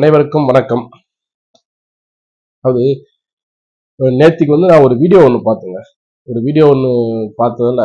அனைவருக்கும் வணக்கம். அது நேற்றுக்கு வந்து நான் ஒரு வீடியோ ஒன்று பார்த்தேங்க. ஒரு வீடியோ ஒன்று பார்த்ததுல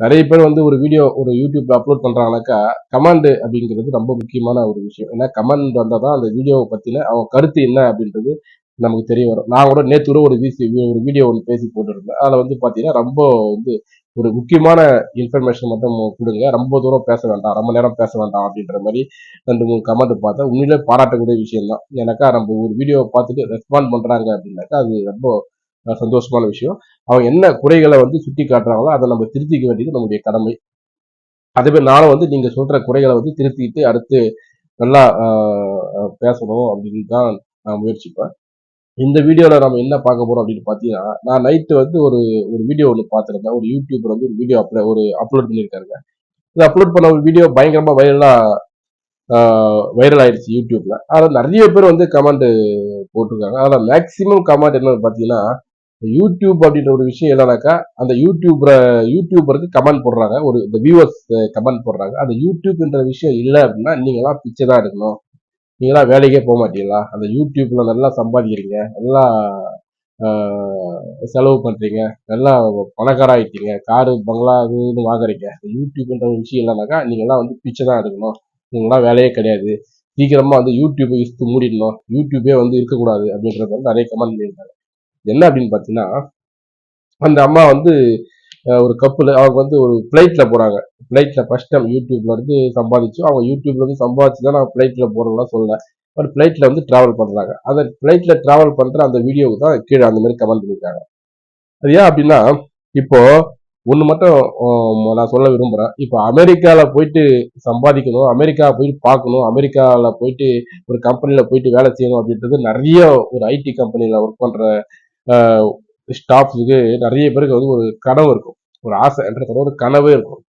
நிறைய பேர் வந்து ஒரு வீடியோ ஒரு யூடியூப்ல அப்லோட் பண்றாங்கனாக்கா கமெண்ட் அப்படிங்கிறது ரொம்ப முக்கியமான ஒரு விஷயம். ஏன்னா கமெண்ட் வந்தால் தான் அந்த வீடியோவை பற்றின அவங்க கருத்து என்ன அப்படின்றது நமக்கு தெரிய வரும். நான் கூட நேற்று கூட ஒரு வீசி ஒரு வீடியோ ஒன்று பேசி போட்டுருந்தேன். அதில் வந்து பார்த்தீங்கன்னா ரொம்ப வந்து ஒரு முக்கியமான இன்ஃபர்மேஷன் மட்டும் கொடுங்க. ரொம்ப தூரம் பேச வேண்டாம். ரொம்ப நேரம் பேச வேண்டாம் அப்படின்ற மாதிரி ரெண்டு மூணு கமெண்ட் பார்த்தேன். உண்மையிலே பாராட்டக்கூடிய விஷயம் தான் எனக்கா நம்ம ஒரு வீடியோவை பார்த்துட்டு ரெஸ்பாண்ட் பண்ணுறாங்க அப்படின்னாக்கா அது ரொம்ப சந்தோஷமான விஷயம். அவங்க என்ன குறைகளை வந்து சுட்டி காட்டுறாங்களோ அதை நம்ம திருத்திக்க வேண்டியது நம்முடைய கடமை. அதே மாதிரி நானும் வந்து நீங்கள் சொல்கிற குறைகளை வந்து திருத்திட்டு அடுத்து நல்லா பேசணும் அப்படின்னு தான் நான் முயற்சிப்பேன். இந்த வீடியோவில் நம்ம என்ன பார்க்க போகிறோம் அப்படின்னு பார்த்தீங்கன்னா நான் நைட்டு வந்து ஒரு ஒரு வீடியோ ஒன்று பார்த்துருந்தேன். ஒரு யூடியூபர் வந்து ஒரு வீடியோ அப்ளை ஒரு அப்லோட் பண்ணியிருக்காருங்க. இது அப்லோட் பண்ண ஒரு வீடியோ பயங்கரமாக வைரலாக வைரல் ஆயிடுச்சு யூடியூப்பில் அதில் நிறைய பேர் வந்து கமெண்ட் போட்டிருக்காங்க. அதில் மேக்சிமம் கமெண்ட் என்னன்னு பார்த்தீங்கன்னா யூடியூப் அப்படின்ற ஒரு விஷயம் என்னன்னாக்கா அந்த யூடியூபரை யூடியூபருக்கு கமெண்ட் போடுறாங்க. ஒரு இந்த வியூவர்ஸ் கமெண்ட் போடுறாங்க. அந்த யூடியூப்ன்ற விஷயம் இல்லை அப்படின்னா நீங்களாம் பிச்சை தான் எடுக்கணும். நீங்களாம் வேலைக்கே போக மாட்டீங்களா? அந்த யூடியூப்பில் நல்லா சம்பாதிக்கிறீங்க நல்லா செலவு பண்ணுறீங்க நல்லா பணக்காராயிட்டீங்க காரு பங்களா இதுன்னு வாங்குறீங்க. இந்த யூடியூப்ன்ற ஒரு விஷயம் இல்லைனாக்கா நீங்களாம் வந்து பிச்சை தான் எடுக்கணும். நீங்களாம் வேலையே கிடையாது. சீக்கிரமாக வந்து யூடியூப்பை இழுத்து மூடிடணும். யூடியூபே வந்து இருக்கக்கூடாது அப்படின்றது வந்து நிறைய கமெண்ட் பண்ணியிருந்தாங்க. என்ன அப்படின்னு பார்த்தீங்கன்னா அந்த அம்மா வந்து ஒரு கப்பில் அவங்க வந்து ஒரு ஃப்ளைட்டில் போறாங்க. ஃப்ளைட்டில் ஃபஸ்ட் டைம் யூடியூப்லேருந்து சம்பாதிச்சு அவங்க யூடியூப்லேருந்து சம்பாதிச்சு தான் நான் ஃப்ளைட்ல போகிறோம்லாம் சொல்லலை. பட் ஃப்ளைட்ல வந்து ட்ராவல் பண்ணுறாங்க அந்த ஃப்ளைட்டில் ட்ராவல் பண்ணுற அந்த வீடியோவுக்கு தான் கீழே அந்த மாதிரி கமெண்ட் பண்ணியிருக்காங்க. அது ஏன் அப்படின்னா இப்போ ஒன்று மட்டும் நான் சொல்ல விரும்புகிறேன் இப்போ அமெரிக்காவில் போயிட்டு சம்பாதிக்கணும் அமெரிக்கா போயிட்டு பார்க்கணும் அமெரிக்காவில் போயிட்டு ஒரு கம்பெனியில் போயிட்டு வேலை செய்யணும் அப்படின்றது நிறைய ஒரு ஐடி கம்பெனியில் ஒர்க் பண்ணுற ஸ்டாஃப்ஸுக்கு நிறைய பேருக்கு வந்து ஒரு கனவு இருக்கும். ஒரு ஆசை என்ற ஒரு கனவே இருக்கும்.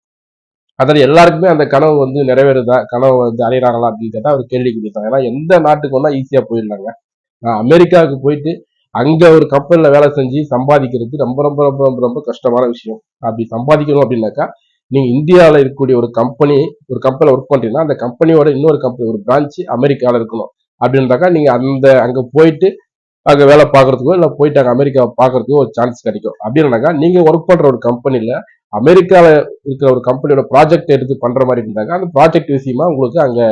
அதில் எல்லாருக்குமே அந்த கனவு வந்து நிறைவேறுதா? கனவு வந்து அடையிறாங்களா அப்படின்னு கேட்டால் அவர் கேள்வி தான் ஏன்னா எந்த நாட்டுக்கு வந்தால் ஈஸியாக போயிடலாங்க. நான் அமெரிக்காவுக்கு போயிட்டு அங்கே ஒரு கம்பெனியில் வேலை செஞ்சு சம்பாதிக்கிறது ரொம்ப ரொம்ப ரொம்ப ரொம்ப ரொம்ப கஷ்டமான விஷயம். அப்படி சம்பாதிக்கணும் அப்படின்னாக்கா நீங்கள் இந்தியாவில் இருக்கக்கூடிய ஒரு கம்பெனி ஒரு கம்பெனியில் ஒர்க் பண்ணுறீங்கன்னா அந்த கம்பெனியோட இன்னொரு கம்பெனி ஒரு பிரான்ச்சு அமெரிக்காவில் இருக்கணும். அப்படின்றாக்கா நீங்கள் அந்த அங்கே போயிட்டு அங்கே வேலை பார்க்கறதுக்கோ இல்லை போயிட்டு அமெரிக்காவை அமெரிக்கா பார்க்கறதுக்கோ ஒரு சான்ஸ் கிடைக்கும். அப்படின்னாக்கா நீங்கள் ஒர்க் பண்ணுற ஒரு கம்பெனியில் அமெரிக்காவில் இருக்கிற ஒரு கம்பெனியோட ப்ராஜெக்ட் எடுத்து பண்ணுற மாதிரி இருந்தாங்க அந்த ப்ராஜெக்ட் விஷயமா உங்களுக்கு அங்கே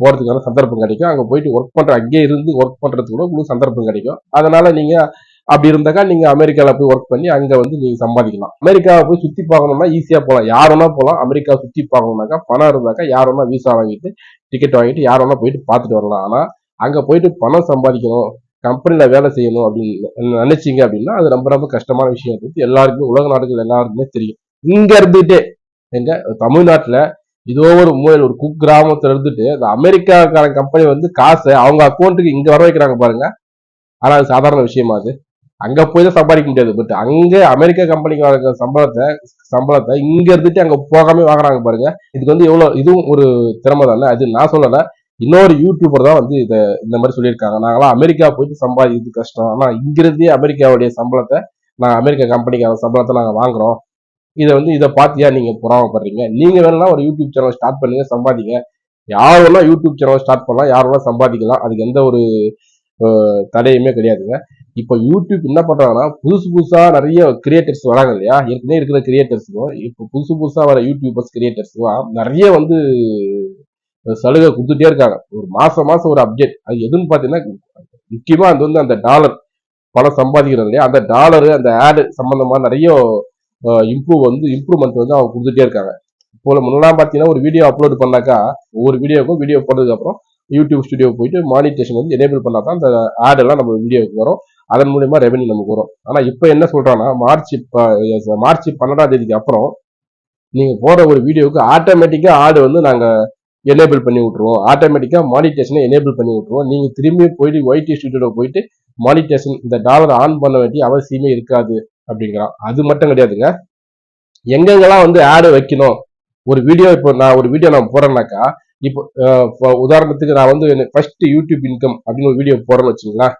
போகிறதுக்கான சந்தர்ப்பம் கிடைக்கும். அங்கே போயிட்டு ஒர்க் பண்ணுற அங்கேயே இருந்து ஒர்க் பண்றதுக்கு கூட உங்களுக்கு சந்தர்ப்பம் கிடைக்கும். அதனால் நீங்கள் அப்படி இருந்தாக்கா நீங்கள் அமெரிக்காவில் போய் ஒர்க் பண்ணி அங்கே வந்து நீங்கள் சம்பாதிக்கலாம். அமெரிக்காவை போய் சுற்றி பார்க்கணும்னா ஈஸியாக போகலாம் யார் வேணா போகலாம் அமெரிக்கா சுற்றி பார்க்கணும்னாக்கா பணம் இருந்தாக்கா யார் வேணா விசா வாங்கிட்டு டிக்கெட் வாங்கிட்டு யார் வேணா போயிட்டு பார்த்துட்டு வரலாம். ஆனால் அங்கே போயிட்டு பணம் சம்பாதிக்கணும் கம்பெனியில் வேலை செய்யணும் அப்படின்னு நினைச்சிங்க அப்படின்னா அது ரொம்ப ரொம்ப கஷ்டமான விஷயம். இருக்குது எல்லாருக்குமே உலக நாடுகள் எல்லாருக்குமே தெரியும். இங்க இருந்துட்டே எங்க தமிழ்நாட்டில் இதோ ஒரு மூலையில் ஒரு குக் கிராமத்தில் இருந்துட்டு அந்த அமெரிக்காக்கான கம்பெனி வந்து காசை அவங்க அக்கௌண்ட்டுக்கு இங்கே வர வைக்கிறாங்க பாருங்க. ஆனால் அது சாதாரண விஷயமா அது? அங்கே போய் தான் சம்பாதிக்க முடியாது. பட் அங்கே அமெரிக்கா கம்பெனிக்கு வர சம்பளத்தை சம்பளத்தை இங்கே இருந்துட்டு அங்கே போகாம வாங்குறாங்க பாருங்க. இதுக்கு வந்து எவ்வளோ இதுவும் ஒரு திறமை தானே அது நான் சொல்லலை. இன்னொரு யூடியூபர் தான் வந்து இதை இந்த மாதிரி சொல்லியிருக்காங்க. நாங்களாம் அமெரிக்கா போயிட்டு சம்பாதிக்கிறது கஷ்டம். ஆனால் இங்கிருந்தே அமெரிக்காவுடைய சம்பளத்தை நான் அமெரிக்கா கம்பெனிக்கான சம்பளத்தை நாங்கள் வாங்குறோம். இதை வந்து இதை பார்த்தியா நீங்கள் புறாமப்படுறீங்க? நீங்கள் வேணா ஒரு யூடியூப் சேனல் ஸ்டார்ட் பண்ணுங்க சம்பாதிங்க. யார் வேணா யூடியூப் சேனல் ஸ்டார்ட் பண்ணலாம் யார் வேணா சம்பாதிக்கலாம். அதுக்கு எந்த ஒரு தடையுமே கிடையாதுங்க. இப்போ யூடியூப் என்ன பண்ணுறாங்கன்னா புதுசு புதுசாக நிறைய கிரியேட்டர்ஸ் வராங்க இல்லையா? ஏற்கனவே இருக்கிற கிரியேட்டர்ஸுக்கும் இப்போ புதுசு புதுசாக வர யூடியூபர்ஸ் கிரியேட்டர்ஸுக்கும் நிறைய வந்து சலுகை கொடுத்துட்டே இருக்காங்க. ஒரு மாசம் மாசம் ஒரு அப்டேட் அது எதுன்னு பார்த்தீங்கன்னா முக்கியமாக அது வந்து அந்த டாலர் பணம் சம்பாதிக்கிறது இல்லையா? அந்த டாலரு அந்த ஆடு சம்மந்தமாக நிறைய இம்ப்ரூவ் வந்து இம்ப்ரூவ்மெண்ட் வந்து அவங்க கொடுத்துட்டே இருக்காங்க. இப்போ முன்னெல்லாம் பார்த்தீங்கன்னா ஒரு வீடியோ அப்லோட் பண்ணாக்கா ஒவ்வொரு வீடியோக்கும் வீடியோ போட்டதுக்கப்புறம் யூடியூப் ஸ்டுடியோ போயிட்டு மானிட்டேஷன் வந்து எனேபிள் பண்ணா தான் அந்த ஆடெல்லாம் நம்ம வீடியோவுக்கு வரும். அதன் மூலியமா ரெவன்யூ நமக்கு வரும். ஆனால் இப்போ என்ன சொல்றாங்கன்னா மார்ச் ப- மார்ச் பன்னெண்டாம் தேதிக்கு அப்புறம் நீங்கள் போடுற ஒரு வீடியோவுக்கு ஆட்டோமேட்டிக்காக ஆடு வந்து நாங்கள் எனேபிள் பண்ணி விட்ருவோம் ஆட்டோமேட்டிக்காக மானிட்டேஷனை எனேபிள் பண்ணி விட்ருவோம் நீங்கள் திரும்பி போயிட்டு ஒய்டி ஸ்டுடியோல போயிட்டு மானிட்டேஷன் இந்த டாலர் ஆன் பண்ண வேண்டிய அவசியமே இருக்காது அப்படிங்கிறான். அது மட்டும் கிடையாதுங்க. எங்கெங்கெல்லாம் வந்து ஆடு வைக்கணும்? ஒரு வீடியோ இப்போ நான் ஒரு வீடியோ நான் போடுறேன்னாக்கா இப்போ உதாரணத்துக்கு நான் வந்து ஃபர்ஸ்ட் யூடியூப் இன்கம் அப்படின்னு ஒரு வீடியோ போடுறேன்னு வச்சுங்களேன்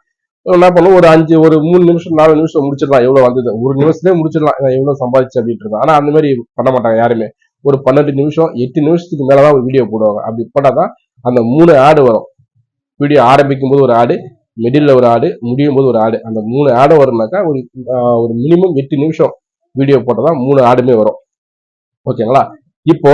என்ன பண்ணுவோம் ஒரு அஞ்சு ஒரு மூணு நிமிஷம் நாலு நிமிஷம் முடிச்சிடலாம். எவ்வளோ வந்தது? ஒரு நிமிஷத்துலேயே முடிச்சிடலாம். நான் எவ்வளோ சம்பாதிச்சு அப்படின்றது. ஆனால் அந்த மாதிரி பண்ண மாட்டாங்க யாருமே. ஒரு பன்னெண்டு நிமிஷம் எட்டு நிமிஷத்துக்கு மேலதான் ஒரு வீடியோ போடுவாங்க. அப்படி போட்டால் தான் அந்த மூணு ஆடு வரும். வீடியோ ஆரம்பிக்கும் போது ஒரு ஆடு மிடில் ஒரு ஆடு முடியும் போது ஒரு ஆடு அந்த மூணு ஆடு வரும்னாக்கா ஒரு ஒரு மினிமம் எட்டு நிமிஷம் வீடியோ போட்டால் தான் மூணு ஆடுமே வரும். ஓகேங்களா இப்போ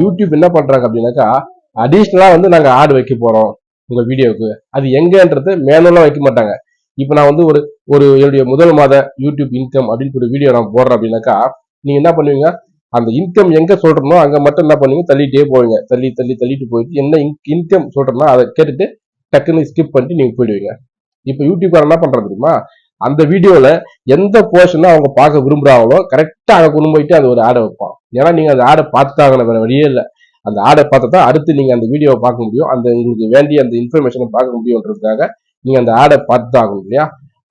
யூடியூப் என்ன பண்ணுறாங்க அப்படின்னாக்கா அடிஷ்னலாக வந்து நாங்கள் ஆடு வைக்க போகிறோம் உங்கள் வீடியோவுக்கு அது எங்கன்றது மேனுவலாக வைக்க மாட்டாங்க. இப்போ நான் வந்து ஒரு ஒரு என்னுடைய முதல் மாத யூடியூப் இன்கம் அப்படின்னு ஒரு வீடியோ நான் போடுறேன் அப்படின்னாக்கா நீங்கள் என்ன பண்ணுவீங்க? அந்த இன்கம் எங்க சொல்றோமோ அங்க மட்டும் என்ன பண்ணுவீங்க? தள்ளிட்டே போவீங்க. தள்ளி தள்ளி தள்ளிட்டு போயிட்டு என்ன இன்கம் சொல்றேன்னா அதை கேட்டுட்டு டக்குன்னு ஸ்கிப் பண்ணிட்டு நீங்க போயிடுவீங்க. இப்போ யூடியூப்கார என்ன பண்றது தெரியுமா? அந்த வீடியோல எந்த போர்ஷனை அவங்க பார்க்க விரும்புறாங்களோ கரெக்டா அங்க கொண்டு போயிட்டு அது ஒரு ஆடை வைப்பான். ஏன்னா நீங்க அந்த ஆடை பார்த்துட்டாங்க வேற வழியே இல்லை. அந்த ஆடை பார்த்தா தான் அடுத்து நீங்க அந்த வீடியோவை பார்க்க முடியும். அந்த உங்களுக்கு வேண்டிய அந்த இன்ஃபர்மேஷனை பார்க்க முடியுன்றதுக்காக நீங்க அந்த ஆடை பார்த்து தான் ஆகணும் இல்லையா?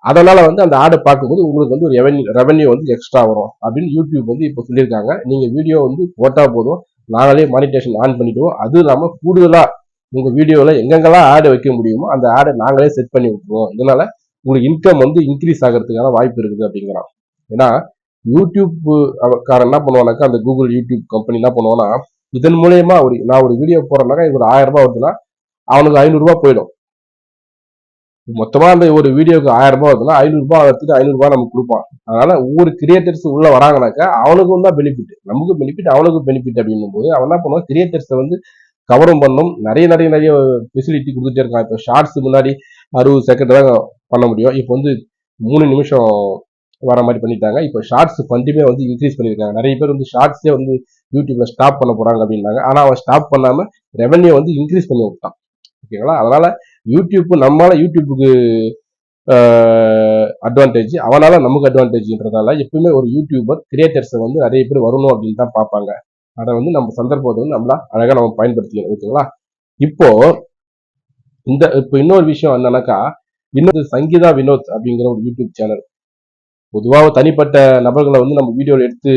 அதனால வந்து அந்த ஆடை பார்க்கும்போது உங்களுக்கு வந்து ஒரு ரெவன்யூ ரெவன்யூ வந்து எக்ஸ்ட்ரா வரும் அப்படின்னு யூடியூப் வந்து இப்போ சொல்லியிருக்காங்க. நீங்க வீடியோ வந்து போட்டா போதும். நாங்களே மானிட்டேஷன் ஆன் பண்ணிடுவோம். அது இல்லாமல் கூடுதலா உங்க வீடியோவில் எங்கெங்கெல்லாம் ஆடு வைக்க முடியுமோ அந்த ஆடை நாங்களே செட் பண்ணி விட்டுருவோம். இதனால உங்களுக்கு இன்கம் வந்து இன்க்ரீஸ் ஆகிறதுக்கான வாய்ப்பு இருக்குது அப்படிங்கிறான். ஏன்னா யூடியூப் காரன் என்ன பண்ணுவானாக்கா அந்த கூகுள் யூடியூப் கம்பெனி என்ன பண்ணுவானா இதன் மூலயமா ஒரு நான் ஒரு வீடியோ போறேன்னாக்கா இது ஒரு ஆயிரம் ரூபாய் வருதுன்னா அவனுக்கு ஐநூறுரூவா போயிடும். மொத்தமா அந்த ஒரு வீடியோக்கு ஆயிரம் ரூபாய் வருதுன்னா ஐநூறு ரூபாய் எடுத்துட்டு ஐநூறு ரூபாய் நமக்கு கொடுப்பான். அதனால ஒவ்வொரு கிரியேட்டர்ஸ் உள்ள வராங்கனாக்கா அவனுக்கும் தான் பெனிஃபிட் நமக்கு பெனிஃபிட் அவனுக்கும் பெனிஃபிட் அப்படின்னும் போது அவன் என்ன பண்ணுவான்? கிரியேட்டர்ஸை வந்து கவரும் பண்ணும். நிறைய நிறைய நிறைய ஃபெசிலிட்டி கொடுத்துட்டே இருக்கான். இப்போ ஷார்ட்ஸ் முன்னாடி அறுபது செகண்ட் தான் பண்ண முடியும். இப்போ வந்து மூணு நிமிஷம் வர மாதிரி பண்ணிட்டாங்க. இப்போ ஷார்ட்ஸ் ஃபண்டுமே வந்து இன்க்ரீஸ் பண்ணியிருக்காங்க. நிறைய பேர் வந்து ஷார்ட்ஸே வந்து யூடியூப்ல ஸ்டாப் பண்ண போறாங்க அப்படின்னாங்க. ஆனால் அவன் ஸ்டாப் பண்ணாம ரெவன்யூ வந்து இன்க்ரீஸ் பண்ணி விட்டான். ஓகேங்களா? அதனால யூடியூப் நம்மளால யூடியூப்புக்கு அட்வான்டேஜ் அவனால நமக்கு அட்வான்டேஜ்ன்றதால எப்பவுமே ஒரு யூடியூபர் கிரியேட்டர்ஸை வந்து நிறைய பேர் வரணும் அப்படின்னு தான் பார்ப்பாங்க. அதை வந்து நம்ம சந்தர்ப்பத்தை வந்து நம்மளா அழகா நம்ம பயன்படுத்திக்கணும் ஓகேங்களா? இப்போ இந்த இப்போ இன்னொரு விஷயம் என்னன்னாக்கா இன்னொரு சங்கீதா வினோத் அப்படிங்கிற ஒரு யூடியூப் சேனல். பொதுவாக தனிப்பட்ட நபர்களை வந்து நம்ம வீடியோவில் எடுத்து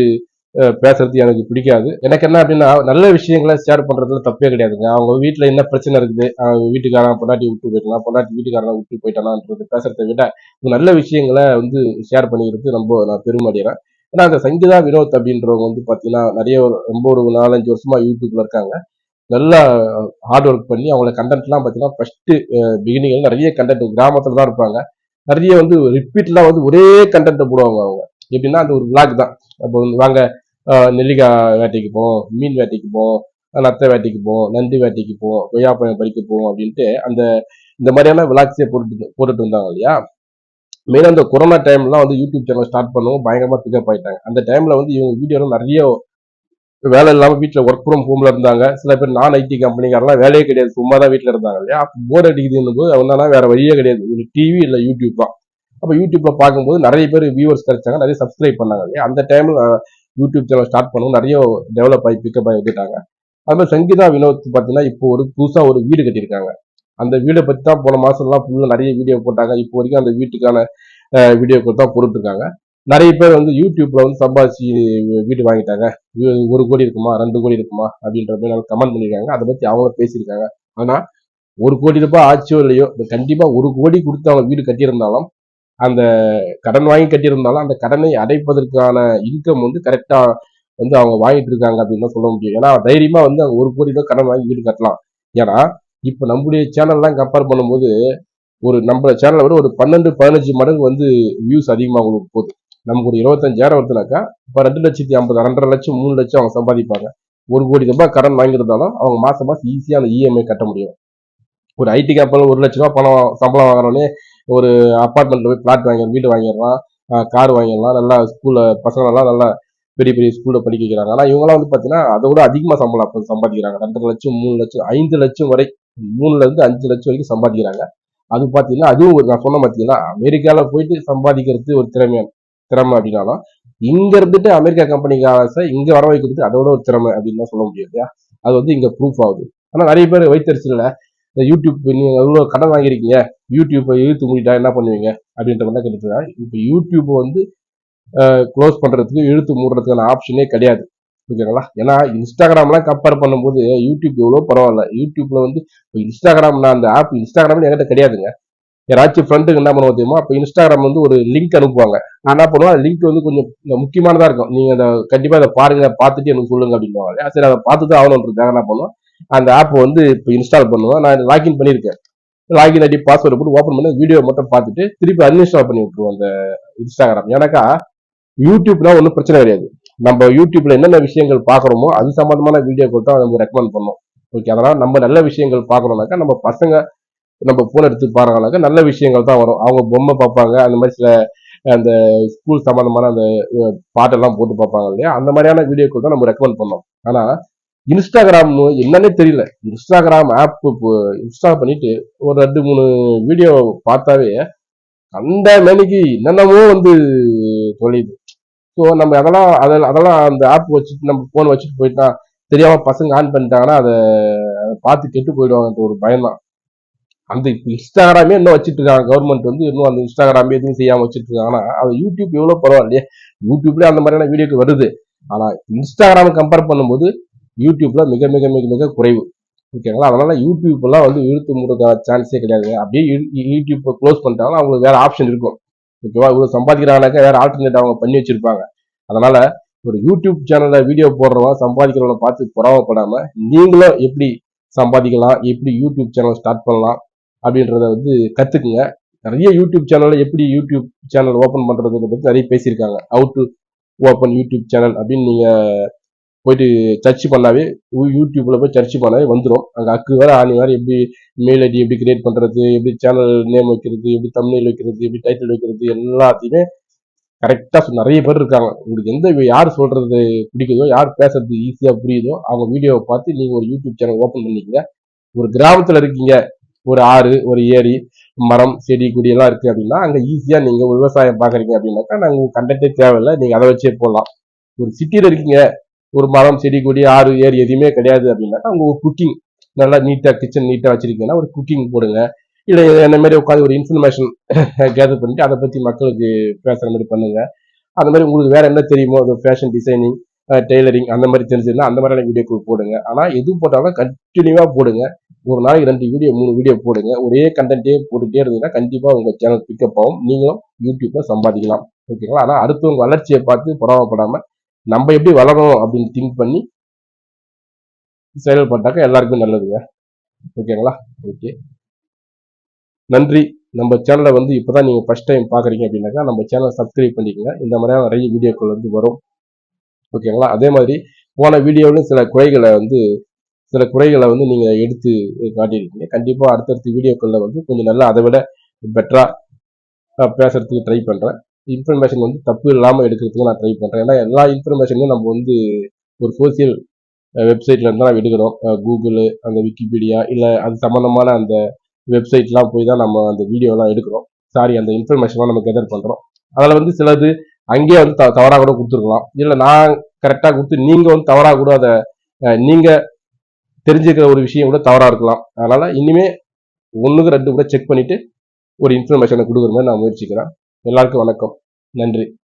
பேசுறது எனக்கு பிடிக்காது. எனக்கு என்ன அப்படின்னா நல்ல விஷயங்களை ஷேர் பண்றதுல தப்பே கிடையாதுங்க. அவங்க வீட்டில் என்ன பிரச்சனை இருக்குது அவங்க வீட்டுக்காரன் பொண்டாட்டி விட்டு போயிட்டான் பொண்டாட்டி வீட்டுக்காரன் விட்டு போயிட்டானான்றது பேசுறதை விட நல்ல விஷயங்களை வந்து ஷேர் பண்ணிக்கிறது ரொம்ப நான் பெருமடைகிறேன் ஏன்னா அந்த சங்கீதா வினோத் அப்படின்றவங்க வந்து பாத்தீங்கன்னா நிறைய ரொம்ப ஒரு நாலஞ்சு வருஷமா யூடியூப்ல இருக்காங்க. நல்லா ஹார்ட் ஒர்க் பண்ணி அவங்கள கண்டென்ட்லாம் பார்த்தீங்கன்னா ஃபர்ஸ்ட் பிகினிங்ல நிறைய கண்டென்ட் கிராமத்துல தான் இருப்பாங்க. நிறைய வந்து ரிப்பீட்லாம் வந்து ஒரே கண்டென்ட்டை போடுவாங்க அவங்க. எப்படின்னா அந்த ஒரு விளாக் தான். அப்போ வந்து வாங்க நெல்லிக்காய் வேட்டைக்கு போவோம் மீன் வேட்டைக்கு போவோம் நத்தை வேட்டைக்கு போவோம் நண்டு வேட்டைக்கு போவோம் கொய்யாப்பழம் பறிக்க போவோம் அப்படின்ட்டு அந்த இந்த மாதிரியான விளாக்ஸே போட்டுட்டு போட்டுட்டு இருந்தாங்க இல்லையா? மெயினாக அந்த கொரோனா டைம்லாம் வந்து யூடியூப் சேனல் ஸ்டார்ட் பண்ணவும் பயங்கரமாக பிக்கப் ஆயிட்டாங்க அந்த டைமில் வந்து இவங்க வீடியோலாம் நிறைய வேலை இல்லாமல் வீட்டில் ஒர்க் ஃப்ரம் ஹோமில் இருந்தாங்க. சில பேர் நான் ஐடி கம்பெனிக்காரெல்லாம் வேலையே கிடையாது. சும்மா தான் வீட்டில் இருந்தாங்க இல்லையா? போர் அடிக்குதுன்னு போது அவங்கன்னா வேற வழியே கிடையாது. ஒரு டிவி இல்லை யூடியூப் தான். அப்போ யூடியூப்ல பார்க்கும்போது நிறைய பேர் வியூவர்ஸ் கிடைச்சாங்க. நிறைய சப்ஸ்கிரைப் பண்ணாங்க இல்லையா? அந்த டைம்ல யூடியூப் சேனல் ஸ்டார்ட் பண்ணவும் நிறைய டெவலப் ஆகி பிக்கப் ஆகி வந்துட்டாங்க. அது மாதிரி சங்கீதா வினோத் பார்த்தீங்கன்னா இப்போ ஒரு புதுசாக ஒரு வீடு கட்டியிருக்காங்க. அந்த வீடை பற்றி தான் போன மாதம்லாம் ஃபுல்லாக நிறைய வீடியோ போட்டாங்க. இப்போ வரைக்கும் அந்த வீட்டுக்கான வீடியோக்கள் தான் போட்டுருக்காங்க நிறைய பேர் வந்து யூடியூப்ல வந்து சம்பாதிச்சு வீடு வாங்கிட்டாங்க. ஒரு கோடி இருக்குமா? ரெண்டு கோடி இருக்குமா? அப்படின்ற மாதிரி நல்லா கமெண்ட் பண்ணிருக்காங்க அதை பற்றி அவங்க பேசியிருக்காங்க. ஆனால் ஒரு கோடி ரூபாய் ஆச்சோ இல்லையோ கண்டிப்பாக ஒரு கோடி கொடுத்து அவங்க வீடு கட்டியிருந்தாலும் அந்த கடன் வாங்கி கட்டியிருந்தாலும் அந்த கடனை அடைப்பதற்கான இன்கம் வந்து கரெக்டாக வந்து அவங்க வாங்கிட்டு இருக்காங்க அப்படின்னு தான் சொல்ல முடியும். ஏன்னா தைரியமா வந்து அவங்க ஒரு கோடி ரூபாய் கடன் வாங்கி வீடு கட்டலாம். ஏன்னா இப்போ நம்முடைய சேனல்லாம் கம்பேர் பண்ணும்போது ஒரு நம்ம சேனலை விட ஒரு பன்னெண்டு பதினஞ்சு மடங்கு வந்து வியூஸ் அதிகமாக போகுது. நமக்கு ஒரு இருபத்தஞ்சாயிரம் வருதுனாக்கா இப்போ ரெண்டு லட்சத்தி ஐம்பது ரெண்டரை லட்சம் மூணு லட்சம் அவங்க சம்பாதிப்பாங்க. ஒரு கோடி ரூபாய் கடன் வாங்கியிருந்தாலும் அவங்க மாசம் மாசம் ஈஸியாக அந்த இஎம்ஐ கட்ட முடியும். ஒரு ஐடி கம்பெனியில் ஒரு லட்ச ரூபா பணம் சம்பளம் வாங்குறோன்னே ஒரு அப்பார்ட்மெண்ட்ல போய் பிளாட் வாங்கி வீடு வாங்கிடலாம் கார் வாங்கிடலாம். நல்லா ஸ்கூல்ல பசங்களெல்லாம் நல்லா பெரிய பெரிய ஸ்கூல்ல படிக்க வைக்கிறாங்க. ஆனா இவங்கெல்லாம் வந்து பாத்தீங்கன்னா அதை விட அதிகமா சம்பளம் அப்போ சம்பாதிக்கிறாங்க. ரெண்டரை லட்சம் மூணு லட்சம் ஐந்து லட்சம் வரை மூணுல இருந்து அஞ்சு லட்சம் வரைக்கும் சம்பாதிக்கிறாங்க. அது பாத்தீங்கன்னா அதுவும் ஒரு நான் சொன்ன பாத்தீங்கன்னா அமெரிக்கால போயிட்டு சம்பாதிக்கிறது ஒரு திறமை திறமை அப்படின்னாலும் இங்க இருந்துட்டு அமெரிக்கா கம்பெனிக்கு காசை இங்க வர வைக்கிறது அதோட ஒரு திறமை அப்படின்னு தான் சொல்ல முடியும் இல்லையா? அது வந்து இங்க ப்ரூஃப் ஆகுது. ஆனா நிறைய பேர் வைத்தறிச்சல இந்த யூடியூப் நீங்கள் எவ்வளோ கடன் வாங்கியிருக்கீங்க? யூடியூப்பை இழுத்து மூடிட்டா என்ன பண்ணுவீங்க? அப்படின்ற மாதிரி தான் கேட்டுருக்காங்க இப்போ யூடியூப் வந்து க்ளோஸ் பண்ணுறதுக்கு இழுத்து மூடுறதுக்கான ஆப்ஷனே கிடையாது. ஓகேங்களா ஏன்னா இன்ஸ்டாகிராம்லாம் கம்பேர் பண்ணும்போது யூடியூப் எவ்வளோ பரவாயில்ல. யூடியூப்ல வந்து இப்போ இன்ஸ்டாகிராம் அந்த ஆப் இன்ஸ்டாகிராம் என்கிட்ட கிடையாதுங்க. யாராச்சும் ஃப்ரெண்டுக்கு என்ன பண்ணுவோம் தெரியுமா? இப்போ இன்ஸ்டாகிராம் வந்து ஒரு லிங்க் அனுப்புவாங்க. நான் என்ன பண்ணுவேன்? லிங்க் வந்து கொஞ்சம் முக்கியமானதாக இருக்கும். நீங்கள் அதை கண்டிப்பாக அதை பாருங்க பார்த்துட்டு எனக்கு சொல்லுங்க அப்படின்னுவாங்க. சரி அதை பார்த்துட்டு ஆகணுன்றதுக்காக என்ன பண்ணுவோம் அந்த ஆப் வந்து இப்போ இன்ஸ்டால் பண்ணுவோம். நான் லாகின் பண்ணியிருக்கேன். லாகின் ஐடி பாஸ்வேர்டு போட்டு ஓப்பன் பண்ணி வீடியோ மட்டும் பார்த்துட்டு திருப்பி அன்இன்ஸ்டால் பண்ணி விட்டுருவோம் அந்த இன்ஸ்டாகிராம் ஏன்னாக்கா யூடியூப்னா ஒன்றும் பிரச்சனை கிடையாது. நம்ம யூடியூப்ல என்னென்ன விஷயங்கள் பார்க்குறோமோ அது சம்மந்தமான வீடியோக்கள் தான் நம்ம ரெக்கமெண்ட் பண்ணோம் ஓகே அதனால் நம்ம நல்ல விஷயங்கள் பார்க்கணும்னாக்கா நம்ம பசங்க நம்ம ஃபோன் எடுத்து பாருங்கனாக்கா நல்ல விஷயங்கள் தான் வரும். அவங்க பொம்மை பார்ப்பாங்க அந்த மாதிரி சில அந்த ஸ்கூல் சம்மந்தமான அந்த பாட்டெல்லாம் போட்டு பார்ப்பாங்க இல்லையா? அந்த மாதிரியான வீடியோக்கள் தான் நம்ம ரெக்கமெண்ட் பண்ணோம் ஆனால் இன்ஸ்டாகிராம் என்னன்னே தெரியல. இன்ஸ்டாகிராம் ஆப் இன்ஸ்டால் பண்ணிட்டு ஒரு ரெண்டு மூணு வீடியோ பார்த்தாவே அந்த மேனிக்கு என்னென்னமோ வந்து தொலையுது ஸோ நம்ம அதெல்லாம் அதெல்லாம் அதெல்லாம் அந்த ஆப் வச்சுட்டு நம்ம ஃபோன் வச்சுட்டு போயிட்டா தெரியாம பசங்க ஆன் பண்ணிட்டாங்கன்னா அதை பார்த்து கெட்டு போயிடுவாங்கன்ற ஒரு பயம் தான் அந்த இப்போ இன்ஸ்டாகிராமே இன்னும் வச்சுட்டு இருக்காங்க. கவர்மெண்ட் வந்து இன்னும் அந்த இன்ஸ்டாகிராமே எதுவும் செய்யாம வச்சுட்டு இருக்காங்கன்னா அது யூடியூப் எவ்வளவு பரவாயில்லையே. யூடியூப்லேயே அந்த மாதிரியான வீடியோக்கு வருது. ஆனா இன்ஸ்டாகிராம் கம்பேர் பண்ணும்போது யூடியூப்பில் மிக மிக மிக மிக குறைவு. ஓகேங்களா அதனால யூடியூப்லாம் வந்து இழுத்து மூடுற சான்ஸே கிடையாது. அப்படியே யூடியூப்பை க்ளோஸ் பண்ணிட்டாங்கன்னா அவங்களுக்கு வேற ஆப்ஷன் இருக்கும். ஓகேவா இவ்வளோ சம்பாதிக்கிறாங்கனாக்கா வேற ஆல்டர்னேட் அவங்க பண்ணி வச்சிருப்பாங்க. அதனால ஒரு யூடியூப் சேனல்ல வீடியோ போடுறவங்க சம்பாதிக்கிறவங்களை பார்த்து பொறாமப்படாம நீங்களும் எப்படி சம்பாதிக்கலாம் எப்படி யூடியூப் சேனல் ஸ்டார்ட் பண்ணலாம் அப்படின்றத வந்து கத்துக்குங்க. நிறைய யூடியூப் சேனல்ல எப்படி யூடியூப் சேனல் ஓப்பன் பண்றதுன்னு பற்றி நிறைய பேசியிருக்காங்க. அவுட் டு யூடியூப் சேனல் அப்படின்னு நீங்க போயிட்டு சர்ச் பண்ணாவே யூடியூப்பில் யூடியூப்ல போய் சர்ச் பண்ணாவே வந்துடும் அங்கே அக்கு வேற ஆணி வேற எப்படி மெயில் ஐடி எப்படி கிரியேட் பண்றது எப்படி சேனல் நேம் வைக்கிறது எப்படி தம்ப்நெயில் வைக்கிறது எப்படி டைட்டில் வைக்கிறது எல்லாத்தையுமே கரெக்டாக நிறைய பேர் இருக்காங்க. உங்களுக்கு எந்த யார் சொல்றது பிடிக்குதோ யார் பேசுறது ஈஸியாக புரியுதோ அவங்க வீடியோவை பார்த்து நீங்கள் ஒரு யூடியூப் சேனல் ஓப்பன் பண்ணிக்கங்க. ஒரு கிராமத்தில் இருக்கீங்க ஒரு ஆறு ஒரு ஏரி மரம் செடி கொடி எல்லாம் இருக்குது அப்படின்னா அங்கே ஈஸியாக நீங்கள் விவசாயம் பார்க்குறீங்க அப்படின்னாக்கா நாங்கள் கண்டக்டே தேவையில்லை. நீங்கள் அதை வச்சே போடலாம். ஒரு சிட்டியில் இருக்கீங்க ஒரு மரம் செடி கொடி ஆறு ஏர் எதுவுமே கிடையாது அப்படின்னாக்கா உங்க ஒரு குக்கிங் நல்லா நீட்டா கிச்சன் நீட்டா வச்சிருக்கீங்கன்னா ஒரு குக்கிங் போடுங்க. இல்ல என்ன மாதிரி உட்காந்து ஒரு இன்ஃபர்மேஷன் கேதர் பண்ணிட்டு அதை பத்தி மக்களுக்கு பேசுற மாதிரி பண்ணுங்க. அந்த மாதிரி உங்களுக்கு வேற என்ன தெரியுமோ அது ஃபேஷன் டிசைனிங் டெய்லரிங் அந்த மாதிரி தெரிஞ்சிருந்தா அந்த மாதிரியான வீடியோக்கள் போடுங்க. ஆனா எது போட்டாலும் கண்டினியூவா போடுங்க. ஒரு நாளைக்கு ரெண்டு வீடியோ மூணு வீடியோ போடுங்க. ஒரே கண்டென்ட்டே போட்டுட்டே இருந்தீங்கன்னா கண்டிப்பா உங்க சேனல் பிக்கப் ஆகும். நீங்களும் யூடியூப்ல சம்பாதிக்கலாம். ஓகேங்களா ஆனா அடுத்தவங்க வளர்ச்சியை பார்த்து பொறாமப்படாம நம்ம எப்படி வளரும் அப்படின்னு திங்க் பண்ணி செயல்பட்டாக்க எல்லாருக்கும் நல்லதுங்க. ஓகேங்களா? ஓகே. நன்றி. நம்ம சேனலை வந்து இப்போ தான் நீங்கள் ஃபஸ்ட் டைம் பார்க்குறீங்க அப்படின்னாக்கா நம்ம சேனலை சப்ஸ்கிரைப் பண்ணிக்கோங்க. இந்த மாதிரியான நிறைய வீடியோக்கள் வந்து வரும். ஓகேங்களா? அதே மாதிரி போன வீடியோவிலும் சில குறைகளை வந்து சில குறைகளை வந்து நீங்கள் எடுத்து காட்டியிருக்கீங்க. கண்டிப்பாக அடுத்தடுத்த வீடியோக்களில் வந்து கொஞ்சம் நல்லா அதை விட பெட்டராக பேசுகிறதுக்கு ட்ரை பண்ணுறேன் இன்ஃபர்மேஷன் வந்து தப்பு இல்லாமல் எடுக்கிறதுக்கு நான் ட்ரை பண்ணுறேன் ஏன்னா எல்லா இன்ஃபர்மேஷனையும் நம்ம வந்து ஒரு சோசியல் வெப்சைட்ல இருந்து தான் நம்ம எடுக்கிறோம். கூகுள் அந்த விக்கிபீடியா இல்லை அது சம்மந்தமான அந்த வெப்சைட்லாம் போய் தான் நம்ம அந்த வீடியோலாம் எடுக்கிறோம். சாரி அந்த இன்ஃபர்மேஷன்லாம் நம்ம கெதர் பண்ணுறோம் அதில் வந்து சிலது அங்கேயே வந்து த தவறாக கூட கொடுத்துருக்கலாம். இல்லை நான் கரெக்டாக கொடுத்து நீங்கள் வந்து தவறாக கூட அதை நீங்கள் தெரிஞ்சுக்கிற ஒரு விஷயம் கூட தவறாக இருக்கலாம். அதனால் இனிமே ஒன்றுக்கு ரெண்டு கூட செக் பண்ணிவிட்டு ஒரு இன்ஃபர்மேஷனை கொடுக்குற மாதிரி நான் முயற்சிக்கிறேன். எல்லாருக்கும் வணக்கம். நன்றி.